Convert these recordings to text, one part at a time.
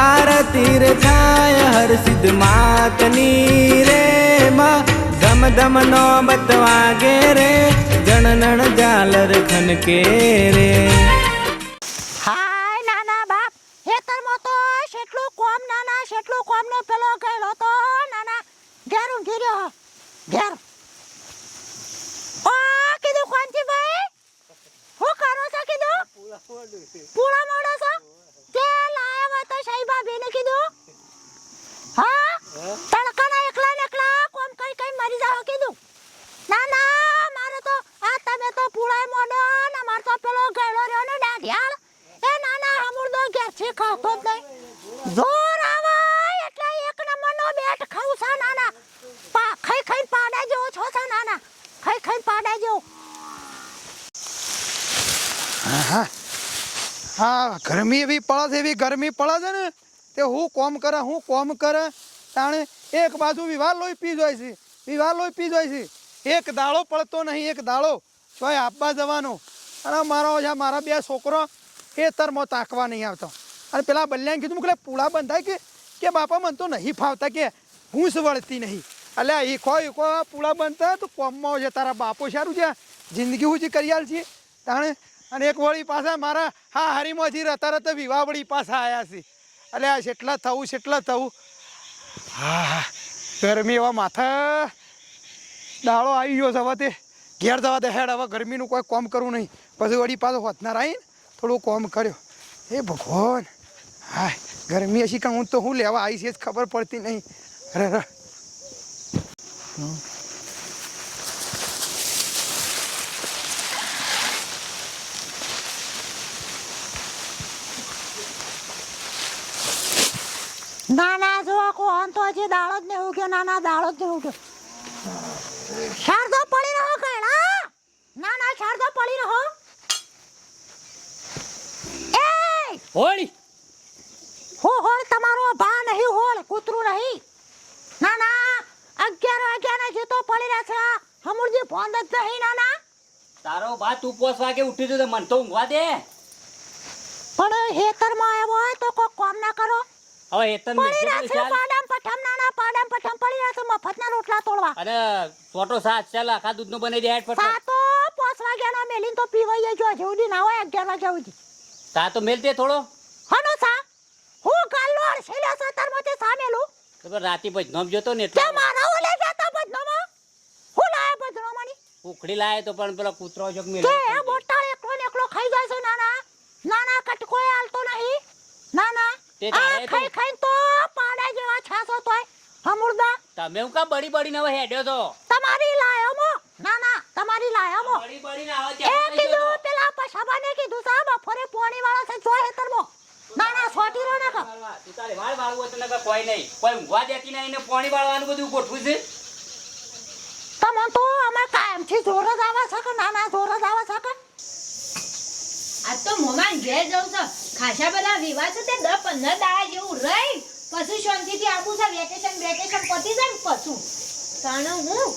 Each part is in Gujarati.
આરતી રે થાય, હર સિદ્ધ માતની રે માં. ધમ ધમ નો બતવાગે રે જણનણ જાલર ખનકે રે. હાય નાના બાપ હેતરમાં તો શેટલું કોમ નાના, શેટલું કોમ નો પેલો ગયેલો તો નાના. ઘેર ઊંઘી રહ્યો ઘેર. ઓ કીધું ભાઈ? હું કરો છો કીધું? પૂળા મોડો છો? તે લાયા હોય તો શાહી ભાભીને કીધું હા તડકાના એકલા ને એકલા કોમ કઈ કઈ મરી જાવ કીધું ના ના મારે તો આ તમે તો પૂળાય મોડો ને મારે તો પેલો ગયેલો રહ્યો ને દાઢિયાળ એ ના ના અમૂર્દો ઘેર છે ખાતો જ નહીં જોર આવે એટલે એક નંબરનો બેટ ખાઉં છે નાના પા ખાઈ ખાઈ પાડા જેવો છો છે નાના ખાઈ ખાઈ પાડા જેવો ગરમી એવી પડે છે, એવી ગરમી પડે છે ને, તે હું કોમ કરે, હું કોમ કરે, તાણે એક બાજુ વિવાહ લોહી પી જાય છે વિવાહ લોહી પી જાય છે. એક દાડો પડતો નહીં, એક દાડો ચોય આપવા જવાનો. અને મારો જ્યાં મારા બે છોકરો, એ તરમાં તાકવા નહીં આવતો. અને પેલા બલ્યાને કીધું, મુકલે પૂળા બંધાય કે કે બાપા મને તો નહીં ફાવતા કે, ભૂંસ વળતી નહીં. એટલે ઈખો ઈખો, પૂળા બનતા તો કોમમાં છે તારા બાપો સારું છે, જિંદગી હું જે કરી આલ છે તાણે અને એક વળી પાછા મારા હા હરીમાંથી રતા રતા વિવાહ વળી પાછા આવ્યા છે. એટલે આ જેટલા થવું જેટલા થવું. હા ગરમી એવા માથા દાળો આવી ગયો છે હવે તે. ઘેર જવા દે હેડ, હવે ગરમીનું કોઈ કોમ કરવું નહીં. પછી વળી પાછો હોતનાર આવીને થોડું કોમ કર્યો. એ ભગવાન. હા, ગરમી હશે કે હું તો હું લેવા આવી છે જ ખબર પડતી નહીં. અરે અરે તો જો હજી દાડો જ નહીં ઉગ્યો નાના દાડો જ નહીં ઉગ્યો. શારદો પડી રહ્યો ના ના શારદો પડી રહો. એ હોળી. હો હોળ તમારો ભા નહીં હોળ કૂતરું નહીં. નાના અગિયાર વાગ્યા ના જીતો પડી રહ્યા છે હમુરજી ફોન જ નહીં નાના. તારો ભા તું પોસ વાગે ઉઠી જતો મન તો ઊંઘવા દે. પણ હેતરમાં આવ્યો હોય તો કોઈ કામ ના કરો. હવે હેતન પડી રહ્યા છે તો. પાડામ પઠમ નાના પાડામ પઠમ પડી રહ્યા છે મફતના રોટલા તોડવા. અરે ફોટો સાત ચાલ આખા દૂધનો બનાવી દે હેડ ફટફટ. સાતો પાંચ વાગ્યાનો મેલીન તો પીવાઈ જો જેવડી ના હોય અગિયાર વાગ્યા સુધી. તા તો મેલ દે થોડો. હનો સા? હું ગાલ્લો અડસેલા સતર મોતે સામેલું તો રાતી પછી નોમ જોતો ને તે એટલે મારા ઓલે જાતા બદનોમાં હું લાયા બદનોમાંની ઉખડી લાય તો પણ પેલો કૂતરો જોક મેલ કે બોટાળ એકલો ને એકલો ખાઈ જાય છે નાના. નાના કટકો હાલતો નહીં. નાના. તે તો- ખાઈ ખાઈ તો. પાડા જેવા તોય હમુરદા. તમે હું કા બડી બડી હવે હેડ્યો તો તમારી લાયામો નાના તમારી લાયામો બળી બળીને આવે એ ત્યાં થઈ ગયો કીધું પેલા પશાબાને કીધું સા બપોરે પોણી વાળા છે જો હેતર મો. ના ના સોટી રો ના કા તું તારે વાળ વાળવું હોય તો નકર કોઈ નહીં. કોઈ ઊંઘવા દેતી નહીં ને પોણી વાળવાનું બધું ગોઠવું છે? તમને તો અમે કાયમથી જોર જ આવે છે કે નાના જોર જ આવે છે કે? આજ તો મોમાન ઘેર જવું છે. ખાસા બધા વિવાહ છે તે દસ પંદર દાડા જેવું રહી. પછી શાંતિથી આવું છે? વેકેશન વેકેશન પતી જાય પછી? કારણ હું?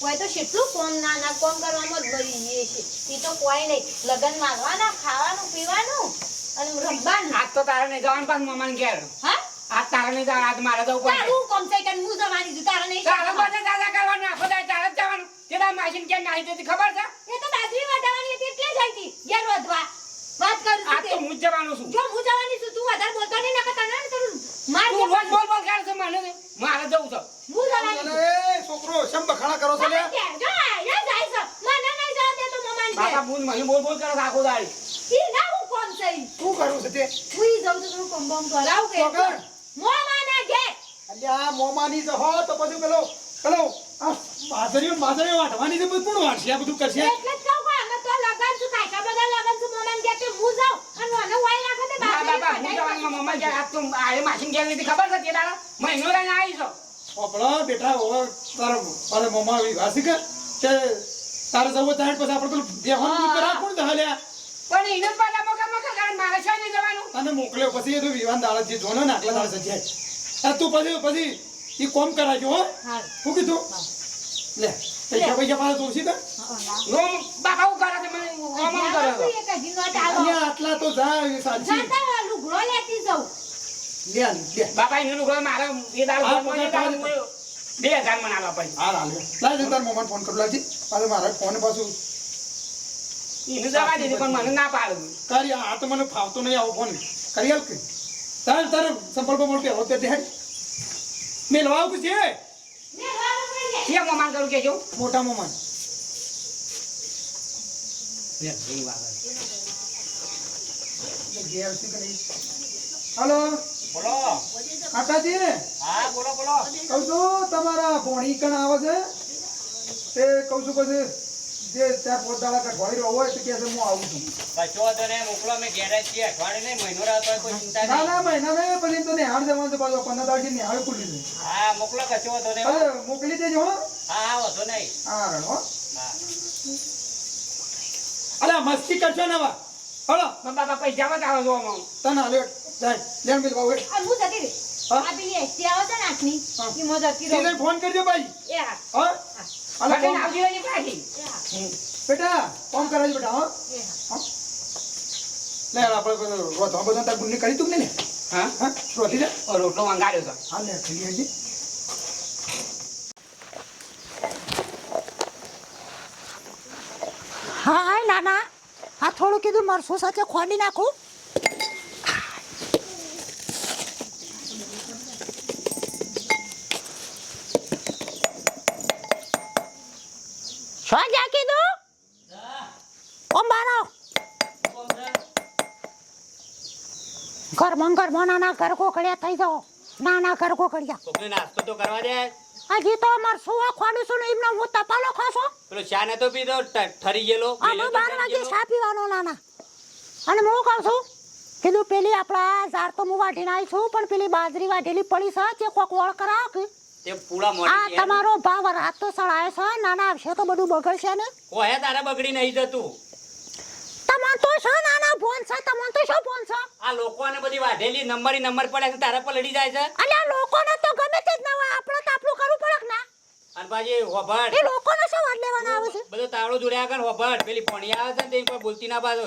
કોઈ તો કેટલું કોમ ના ના કોમ કરવામાં જ ભરી છે. એ તો કોઈ નહીં. લગન મારવાના ખાવાનું પીવાનું અને રમવાનું. આજ તો તારે નહીં જવાનું પાછું મમ્માને ઘેર. હા? આજ તારે નહીં જવાનું આજ મારે જવું પડશે. તારું કોમ છે કે હું જવાની છું? તારે નહીં તારે. બધે દાદા કરવાનું આખો દાડો તારે જ જવાનું. કેટલા માસીને ક્યાં નાહી જતી ખબર છે? એ તો દાદરી વધારવાની હતી એટલે જઈ હતી. ઘેર વધવા. વાત કરું આજ તો તે. હું જવાનું છું. જો હું જવાની છું તું વધારે બોલતો નહીં નકર તને માર તું રોજ બોલ બોલ કરે છે મને. મારે જવું છે હું જવાની એ છોકરો શેમ બખાડા કરો છો લે? જો આયા જાય છે. મને નહીં જવા દેતો મમ્માને બાપા ઘેર. બુન મને બોલ બોલ કરે આખો દાડી ઈ ના હું કોણ છે ઈ? શું કરવું છે તે હું ઈ જાઉં તો થોડું કોમ બોમ કરાવું કે તો કર. મોમાના ઘેર. અલ્યા મોમાની તો હો તો પછી પેલો પેલો આ માધરીઓ માધરીઓ વાટવાની છે બધું કોણ વાટશે આ બધું કરશે એટલે જ કહું કે અમે તો લગન છું, કાંઈકા બધા લગન છું, મોમાના ઘેર તે હું જાઉં અને મને વાઈ નાખે તે હા બાજરી બાપા હું વધારી જવાનું મમ્મા ઘેર આ માસીને ઘેર લીધી ખબર છે તે દાડા? મહિનો રહીને આવી છો. ઓપડા બેટા હવે તારા તારા મોમા વિવાહ છે કે તારે જવું તારે પછી આપણે પેલું બેહવાનું દૂધ કોણ દહાલ્યા પણ એને જ પાછા મોકા મોકા મારે છે નહીં જવાનું? તને મોકલ્યો પછી એ તો વિવાન દાડા જે જોને ને આટલા દાડા સજ્જાય આ તું પછી પછી એ કોમ કરાવજો હો. હા. કીધું? લે પૈસા પૈસા પાછા જોશી તો રોમ બાપા હું છે? મને રોમ. અહીંયા આટલા તો જાય સાચી. લુગડો લેતી જાઉં. લે આ લે બાપા એનું લુગડો મારે એ દાળ. બે હજાર મને આલવા પડી હા હાલ લાઈ દે તાર મોમાં ફોન કરું લાગજી અરે મારે ફોન પાછું એનું જવા દીધું પણ મને ના પાડું. તારી આ તો મને ફાવતો નહીં આવો ફોન. કરી હાલ કે. તાર તાર સંપલ પર મોટે હોતે તે મેલવા આવું છે? કેમ મમાન કરું કે જો મોટા મોમાં હલો? બોલો. કાકાજી? હા બોલો બોલો. કહું છું તમારા ભોણી કણ આવે છે? તે કહું છું પછી જે ત્યાં પાંચ દાડા કાંઈ ભોળી રહ્યો હોય તો કે છે હું આવું છું. કશો વાંધો નહીં મોકલો મેં ઘેર છીએ. અઠવાડિયે નહીં મહિનો રાત કોઈ ચિંતા ના ના મહિના નહીં પછી તો નિહાળ જવાનું છે પાછો. પંદર દાડી નિહાળ ખુલ્લી છે. હા મોકલો કશો વાંધો નહીં. મોકલી દેજો હો. હા વાંધો નહીં. હા રણ હો. અરે મસ્તી કરશો ને વા હલો. મમ્મી બાપા પૈસા બતાવો છો આમાં. તને હાલે જાય. લેણ બીજ બાબુ આ હું જતી રે હા? આ પેલી એસટી આવો તો નાખની આઠની મો માં જતી રે રહું. ફોન કરજો ભાઈ. એ હા. હા. અલે ફોન હોય ને પાછી. બેટા ફોન કરાવજો બેટા હા. એ હા. લે આપણે બધું રોધવા બધા તાર ગુંડી કરી તું ને હા? હા જા ઓ, રોટલો મંગાડ્યો તો. હા લે ખાલી હજી. હા હા નાના. આ થોડું કીધું મરસું સાથે ખોલી નાખું? શું કીધું? ઓમ બારો. મંગર ઘરમાં નાના ઘર કોકડ્યા થઈ જાઓ. નાના ઘર કોકડ્યા નાસ્તો તો કરવા દે. હજી તો મરસું ખોડું છું ને એમને હું તપાલો ખાશો? પેલો ચા તો પીધો ઠરી ગયેલો અમે બાર વાગે. ચા પીવાનો નાના? અને હું કહું છું કીધું પેલી આપણા ઝાડ તો હું વાઢીને આવી છું પણ પેલી બાજરી વાઢેલી પડી છે તે કોક વળ કરાવો કે તે પૂળા આ તમારો ભાવ રાત તો સળાય છે નાના આવશે તો બધું બગડશે ને? કોહે તારે બગડી નહીં જતું. તમાર તો શું નાના ફોન છે? તમાર તો શું ફોન છે? આ લોકોને બધી વાઢેલી નંબર નંબર પડે છે તારા પર લડી જાય છે? આ લોકોને તો ગમે તે જ ના હોય. આપણે તો આપણું કરવું પડે ના? અને પાછી હોભળ. એ લોકોને શું વાત લેવાના આવે છે? બધો તાવડો જોડ્યા કર હોભળ. પેલી ભણી આવે છે તે પર બોલતી ના પાછો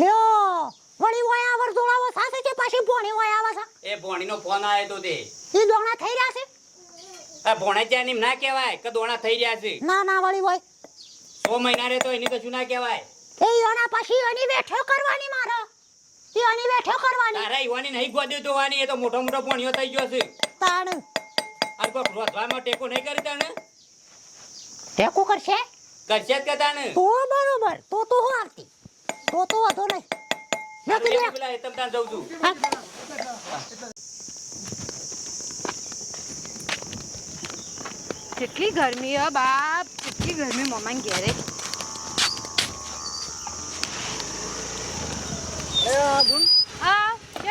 લ્યો વણી હોય આવર જોડાવો સાસે કે પાછી ભોણી હોય આવે છે એ ભણીનો ફોન આવે તો તે. એ દોણા થઈ રહ્યા છે? આ ભોણા ત્યાં એમ ના કહેવાય કે દોણા થઈ રહ્યા છે. ના ના વળી હોય. સો મહિના રે તો એની કશું ના કહેવાય? એ યોના પછી એની બેઠો કરવાની મારો. એ એની બેઠો કરવાની. તારે યોની નહીં ગોદ્યો તો વાની એ તો મોટો મોટો ભણ્યો થઈ ગયો છે. તાણ. આ કો રોધવામાં ટેકો નહીં કરી તાને ટેકો કરશે? કરશે કે તાને તો બરોબર તો તો હું આવતી. તો તો વધો નહીં. હારું નથી લે, લે. પેલા હેતમ તાન જઉં છું. કેટલી ગરમી હે બાપ કેટલી ગરમી મમ્મા ઘેરે. હા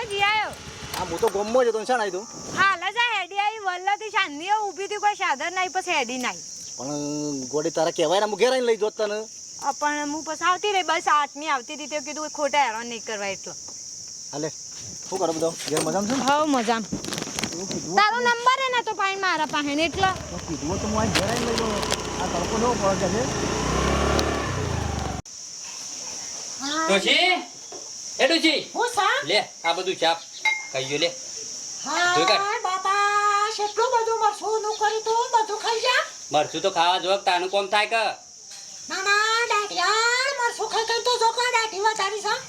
જી આ હું તો ગમો જ શાણ આવી તું હાલ જ હેડી આવી વલ્લથી શાંતિ ઊભી હતી કોઈ સાધન નહીં પછી હેડી નહીં પણ ગોડી તારા કહેવાય ને હું ઘેર લઈ જોત તને. પણ હું પછી આવતી રહી બસ આઠમી આવતી હતી તો કીધું ખોટા હેરાન નહીં કરવા એટલો. હાલે શું કરો બધો? ઘેર મજામાં છે ને? હવ મજામ. એવું કીધું તારો નંબર હે ને તો પાણી મારા પાસે ને એટલે. કીધું તો હું આ ઘેર લઈ જાઉં. આ તડકો લેવો પડે છે ડોશી હું સા? લે આ બધું ચાપ ગયો લે. હા બાપા કેટલું બધું મરસું? નું કરી તો? બધું ખાઈ જા. મરસું તો ખાવા જો તાનું કોમ થાય કે? ના ના દાઢિયાર મરસું ખાઈ ખાઈ તો જો કા દાઢી વધારી સા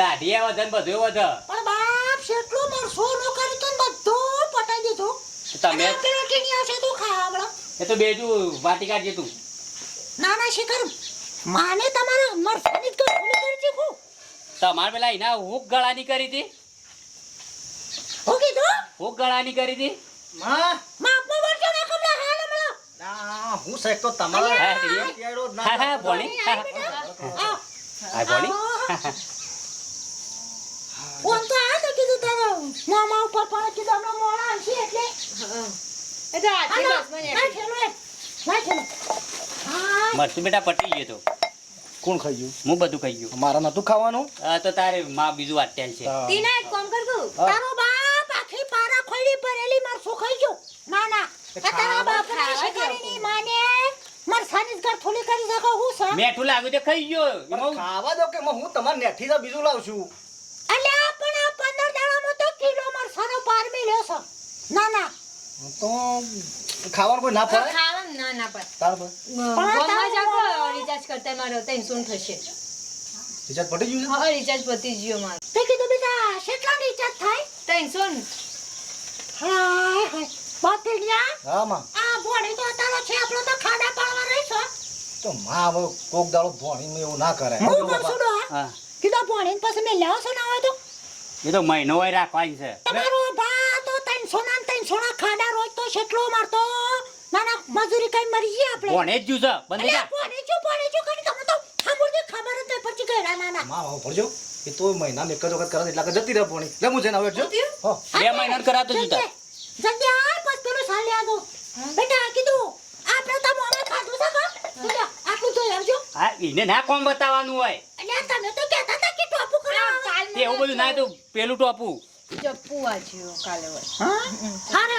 દાઢીએ વધે ને બધું વધ પણ બાપ કેટલું મરસું? નું કરી તો બધું પટાઈ દીધું. તમે? પેલો ટીણી આવશે તું ખા હમણાં. એ તો બેજું વાટી કાઢી તું. ના ના શિખર માને તમારા મરસાની તો ભૂલી કરી દીધું તમારે પેલા એના હુક ગળાની કરી હતી? હું કીધું? હુક ગળાની કરી હતી? માં! માપમાં વળજો ના કમલા હાલ હમણાં આ હું શેક તો તમારા હા, એ. કેળો જ ના હા હા ભણી હા ભણી ઓમ તો આ તો કીધું તારો. મામા ઉપર પણ કીધું હમણાં મોડા આવશે એટલે. એ તો આટલી હાલો, ના ઠેલો ના ઠેલો. હા. બેટા પટી ગયો તો. કોણ ખાઈ ગયું? હું બધું ખાઈ ગયું. મારા નતું ખાવાનું? આ તો તારે માં બીજું વાટ્યા છે. તીના એક કામ કર તું તારો બાપ આખી પારા ખોઈડી ભરેલી મરસું ખાઈ ગયો? ના ના. તારા બાપ શિકારીની માને મરસાની ઘર ગઠોલી કરી શકો હું સા? મેઠું લાગ્યું તે ખાઈ ગયો. ખાવા દો કે હું તમાર નેઠી બીજું લાવું છું. અલ્યા પણ આ પંદર દાડામાં તો કિલો મરસા છે ના ના. તો ખાવાનું કોઈ ના પડે ના ના જાકો રિચાર્જ કરતા મારો ત્રણસો થશે? રિચાર્જ પટી ગયું હા રિચાર્જ પતી ગયો મારો. તે કીધું બેટા કેટલા રિચાર્જ થાય? ત્રણસો હાય હાય. ગયા હા માં. આ બોડી તો તારો છે આપણો તો ખાડા પાડવા રહીશો. તો માં હવે કોક દાડો ભોણીમાં એવું ના કરે. હું કરશું ડો હા. કીધું ભોળીને પછી મેં લેવો છો ના હોય તો? એ તો મહિનો હોય રાખવાની છે. તમારો ભા તો ત્રણસો ના ને ત્રણસો ના ખાડા રોજ તો છેટલો મારતો. ના ના મજૂરી કઈ મરી ગઈ આપણે? ભણે જ જ્યું છે. બંધ જા. ભોળી જો ભોળી જો કરી તમને તો સાંભળજો ખબર જ નહીં પડતી ના ના માં હવે પડજો એ તો મહિના એક જ વખત કરે એટલે આગળ જતી રહે પોણી. લે હું જઈને હવે જો. હો. બે મહિના કરાતો જ જલ્દી જલ્દી આ બસ પેલું સાલી આદો બેટા કીધું આપણે તો મોમે ખાધું છે કા આટલું તો આવજો. હા એને ના કોમ બતાવવાનું હોય? અલ્યા તમે તો કહેતા હતા કે ટોપુ કરાવ એવું બધું ના તો પેલું ટોપુ. જપ્પુ આજ્યો કાલે હોય હા? હારે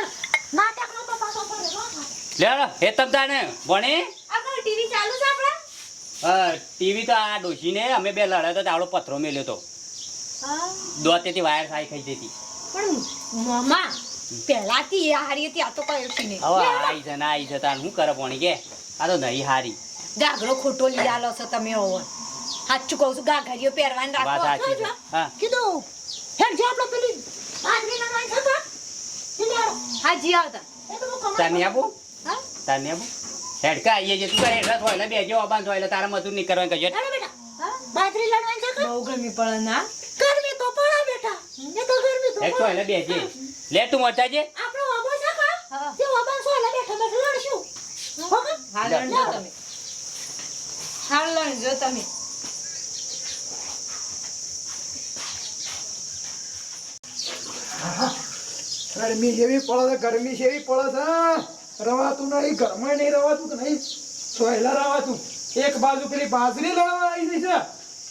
નાટકનો તો. લે હે ભણે ટીવી ચાલુ છે આપણા? હા ટીવી તો આ ડોશીને અમે બે લડ્યા તો તાવડો પથરો મેલ્યો તો. દોતેથી વાયર સાઈ ખાઈ જતી. પણ મામા પહેલાથી હારી હતી આ તો કઈ હતી નહીં. હવે આઈ છે ના આઈ છે તાર શું કરે ભણી કે? આ તો નહીં હારી. ગાઘરો ખોટો લઈ આલો છો તમે હવે. સાચું કહું છું ગાઘરીઓ પહેરવાની રાખો હા. કીધું. હેડ જે આપણો પેલી હા જી આવતા. એ તો હું કમાઈ તારને આપું? આપું હેડકા આઈએ છે તું કરે હેડકા થોયલા બેજો હોય એટલે તારા મજૂર નહીં કરવાનું કહેજો. હેડો બેટા બાજરી લડવાઈ છે બહુ ગરમી પડે ના ગરમી તો પડે બેટા. એ તો ગરમી તો હેડકો એટલે બેજે લે તું મોટા જે આપણો અબો છે કા. જે અબાન સોલા બેઠા બેઠા લડશું. હો? લણજો તમે. હા લણજો તમે. ગરમી જેવી પડે છે ગરમી જેવી પડે છે. રવાતું નહીં, ઘરમાં નહીં રવાતું કે નહીં, સોયલા રવાતું. એક બાજુ પેલી બાજરી લડવા આવી જઈ છે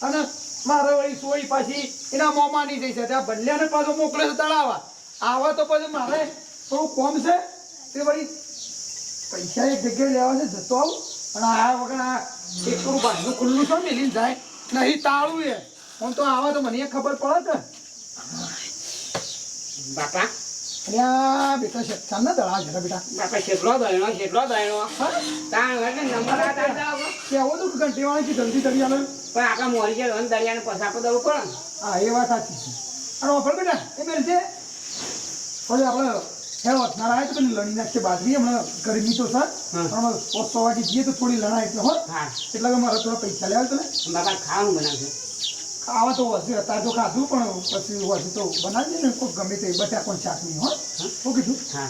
અને મારે વળી સોઈ પાછી એના મોમાની જઈ છે. ત્યાં ભલ્યાને પાછો મોકલે છે તળાવા આવા તો પછી મારે થોડું કોમ છે. તે વળી પૈસા એક જગ્યાએ લેવા છે, જતો આવું. અને આ વગર આ એક થોડું બાજુ ખુલ્લું છે મેલી જાય. નહીં, તાળું એ. હું તો આવા તો મને ખબર પડે બાપા અલ્યા બેટા શેઠાણ ના દળા જરા બેટા. બાપા તાણ નંબર આ તાણ જાવ કેવો તો ઘંટીવાળી છે જલ્દી કરી આલો પણ આપણા મોરી જે રન દરિયાને પસાર પર દવું પડે હા એ વાત સાચી છે. અને ઓફર બેટા એ મેલ છે. પછી આપણે હેલો આવે તો પેલી લણી નાખીએ બાજરી હમણાં ગરમી તો સર હમણાં પોસ્ટ વાગી જઈએ તો થોડી લણાય એટલે હો. હા. એટલે કે મારા થોડા પૈસા લેવા તને. બાપા ખાવાનું બનાવજો. આવા તો વસી અત્યારે તો ખાધું પણ પછી વસી તો બનાવી ને કોઈ ગમે તે બટાકોની ચાટણી હો. શું કીધું? હા.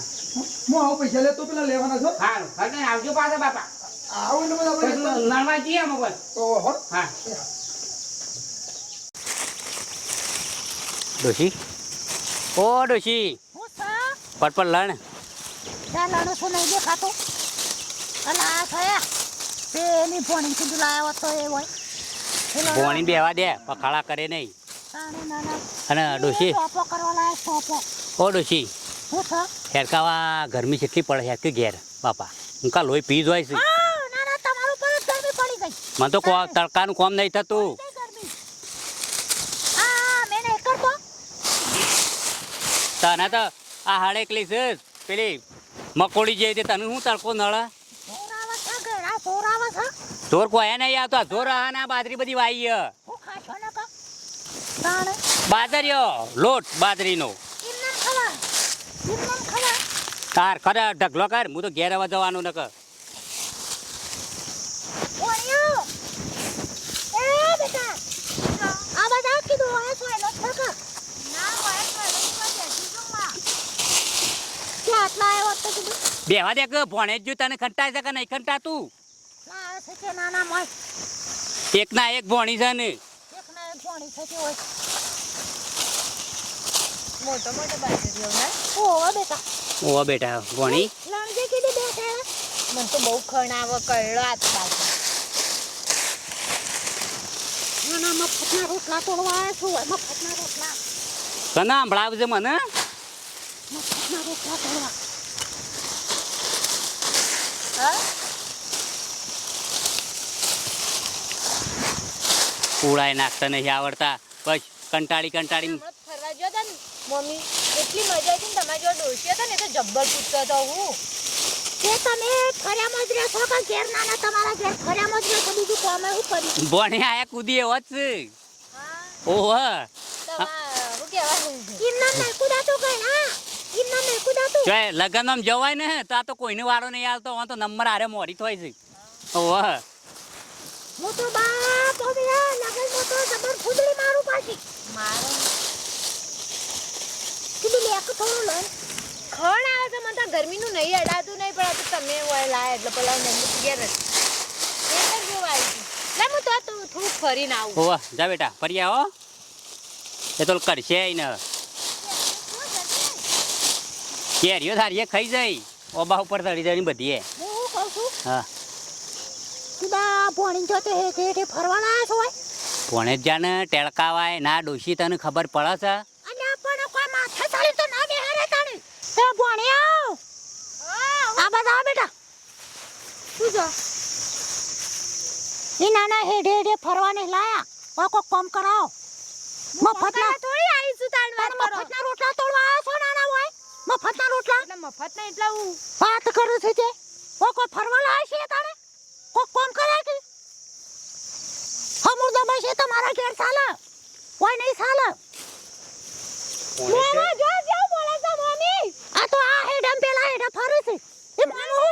હું આવું પૈસા લે તો પેલા લેવાના છો? આવજો પાછા બાપા. આવું એટલે બધા પછી આપણે જઈએ અમે બસ. ઓહો. હા. ડોશી? ઓ ડોશી. પટપટ લણ. ત્યાં લડો છો નહીં દેખાતો? અલા થયા. પેલી ભોણી કીધું લાવ્યો તો એ હોય. ભોણી બેવા દે પખાળા કરે નહીં. અને ડોશી? ટોપો ઓ ડોશી હેરકાવા ગરમી જેટલી પડે હેરકે ઘેર બાપા. હું કા લોહી પી જોય છે? મને તો કો- તડકાનું કોમ નહીં થતું. તને તો આ હાડેકલી છે પેલી મકોડી જે તને શું તડકો નળે સોરાવા છે ગેડા સોરાવા જોર કોઈ નહીં આવતો આ જોર આ બાજરી બધી વાઈ બાજરીયો લોટ બાજરીનો. તાર ખરે ઢગલો કર હું તો ઘેર આવવા જવાનું નક બેવા દે કે ભણે જ જો તને ખંટાય છે કે નહીં ખંટાતું? નાના મોય? એક ના એક ભણી છે ને. એક ના એક ભણી હોય. મોટો મોટો બાજરીઓ ને. ઓ બેટા. ઓ બેટા ભોણી. લણજે કીધું બેટા. મને તો બહુ ખણાવો કળો આજ બાજુ નાના મફતના રોટલા તોડવા આવ્યા છું મફતના રોટલા. તને સંભળાવજે મને. મફતના રોટલા તોડવા હા? ઉડાઈ નાખતા નહીં આવડતા. બસ કંટાળી કંટાળી ફરવા ગયો તો ને મમ્મી. એટલી મજા આવી ને તમારી જો ડોશી હતો ને તો જબ્બર પૂછતો હતો હું. તે તમે ફર્યામાં જ રહેશો કે ઘેર નાના તમારા ઘેર ફર્યામાં જ રહેશો બીજું કોમ એવું કરી ભણે આયા કૂદી એવો જ ઓહ. હા. ઇન્ના નહીં કુદાતું જો લગ્નમાં જવાય ને તો આ તો કોઈને વારો નહીં આવતો હું તો નંબર આરે મોરી થાય છે. ઓહ. હું. તો બાપ હવે આ લગન તો જબર ફૂદડી મારું પાછી. મારો? કીધું લેક થોડું લઈ. ખણ આવે છે મને ગરમીનું નહીં અડાતું નહીં પણ આ તો તમે હોય લાય એટલે પેલા નંબર ઘેર જ. એ તો આવી લે હું તો તું થોડુંક ફરીને આવું. ઓહ જા બેટા ફરી આવો એ તો કરશે ને કેરીઓ થારી ખાઈ જાય ઓબા ઉપર ચડી ચડી બધી એ. હું શું કહું છું? હા. કીધા ભણી જતો હે કે તે ફરવાના આવ્યા છો હોય ભણે જ જાને ટેળકાવાય. ના ડોશી તને ખબર પડે છે? અને આપણને કોઈ માથે ચાલી તો ના બેહારે તાણી. એ ભણી આવ આ બધા આવ બેટા. તું જો એ નાના હેડે હેડે ફરવા નહીં લાયા ઓકો કામ કરાવો. મફતના થોડી આવીશું તાણ વાત કરો મફતના રોટલા તોડવા આવ્યા છો નાના હોય મફતના રોટલા? એટલે મફત ના એટલા હું વાત કરું છે તે. ઓકો ફરવા લાયા છે તારે કોક કામ કરાય કે દબાઈ છે તમારા ઘેર ચાલે કોઈ નહીં ચાલે મોમા જો જો બોલે છે મમ્મી. આ તો આ હેડમ પેલા હેડા ફરે છે. એ મામુ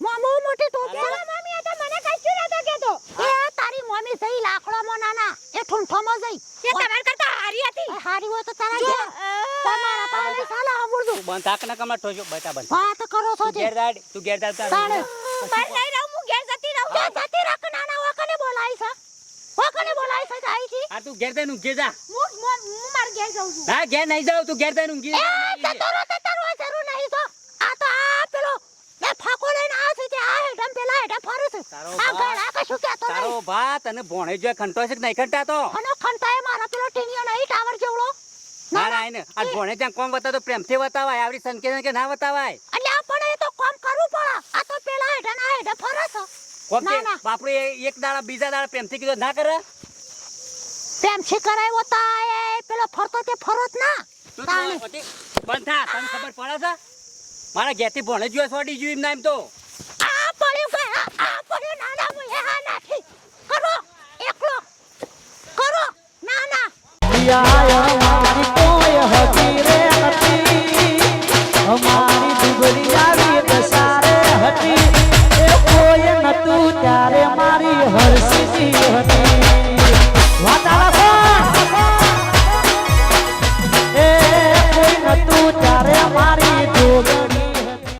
મામુ મોટી ટોપી મમ્મી આ તો મને કશું નતો કેતો એ તારી મમ્મી જઈ લાકડો મો નાના. એ ઠુંઠો માં જઈ એ તમાર કરતા હારી હતી. એ હારી હોય તો તારા ઘેર. તમારા પાસે ચાલે તું બંધ થાક ને કમર ઠોજો બતા બંધ. વાત કરો છો તું તે ઘેર દાડ તું ઘેર દાડ તાર પર નહીં રહું હું ઘેર જતી રહું કે જતી રાખ નાના વાકને બોલાઈ છે વાકને બોલાઈ છે જાય છે આ તું ઘેર દઈને ઊંઘી જા. હું માર ઘેર જાઉં છું. હા ઘેર નહીં જાઉં તું ઘેર દઈને ઊંઘી એ જા રહો જતો રહો જરૂર નહીં તો આ તો આ પેલો એ ફાકો લઈને આ છે કે આ હેડમ પેલા હેડમ ફરે છે આ આ કશું કહેતો તારો નહીં ભા તને ભોણે જો ખંટો છે કે નહીં ખંટાતો અને ખંતાએ મારા પેલો ટીનિયો નહીં ટાવર જેવડો? ના ના એને આ ભોણે ત્યાં કોમ બતાતો પ્રેમથી બતાવાય આવડી સંકેત કે ના બતાવાય એટલે આપણે એ તો કોમ કરવું પડે. આ તો પેલા હેડમ આ હેડમ ફરે છે ના, ના. બાપડે એક દાડા બીજા દાડા પ્રેમથી કીધો ના કરે? પ્રેમ છે કરાયો તા એ પેલો ફરતો તે ફરોત ના. તાણે. બંધ થા તને ખબર પડે છે? મારા ઘેરથી ભણે જ્યો છોડી જ્યું એમના એમ તો. આ પડ્યું કે આ પડ્યું ના ના હું હા નાખી કરો એકલો. કરો ના ના યા મારી કોઈ હતી રે હતી અમારી દુબળી આવી બસારે હતી. એ કોઈ નતું ત્યારે મારી હરસીજી હતી.